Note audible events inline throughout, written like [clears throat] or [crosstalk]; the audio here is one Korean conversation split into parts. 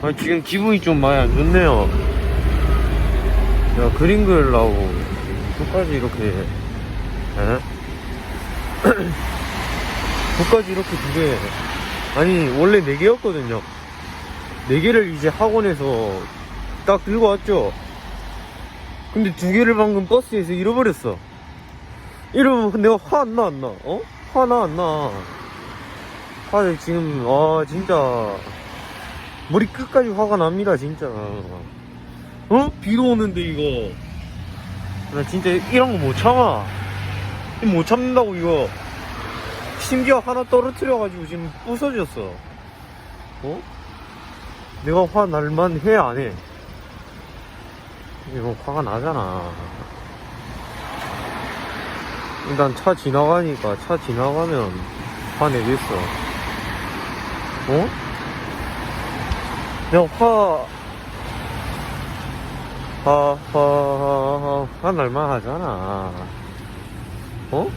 아, 지금 기분이 좀 많이 안 좋네요. 야, 그림 그리려고 끝까지 이렇게, [clears throat] 에? 끝까지 이렇게 두 개. 아니, 원래 네 개였거든요. 네 개를 이제 학원에서 딱 들고 왔죠. 근데 두 개를 방금 버스에서 잃어버렸어. 이러면 내가 화 안 나, 안 나? 어? 화 나, 안 나? 아, 지금, 아, 진짜. 머리 끝까지 화가 납니다, 진짜. 어? 비도 오는데, 이거. 나 진짜 이런 거 못 참아. 못 참는다고, 이거. 심지어 하나 떨어뜨려가지고 지금 부서졌어. 어? 내가 화 날만 해, 안 해? 이거 화가 나잖아. 일단 차 지나가니까 차 지나가면 화내겠어. 어? 화, 화 날만 하잖아. 어?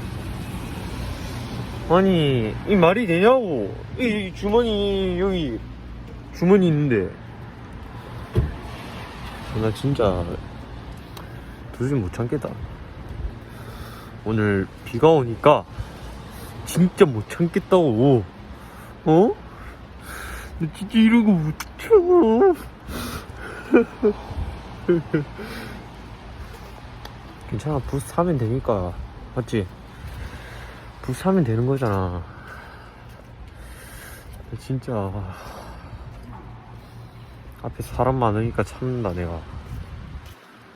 아니, 이 말이 되냐고. 이, 이 주머니, 여기, 주머니 있는데. 나 진짜, 도저히 못 참겠다. 오늘 비가 오니까, 진짜 못 참겠다고. 어? 나 진짜 이런 거 못 참아. [laughs] 괜찮아, 부스 사면 되니까. 맞지? 부스 사면 되는 거잖아. 진짜. 앞에 사람 많으니까 참는다, 내가.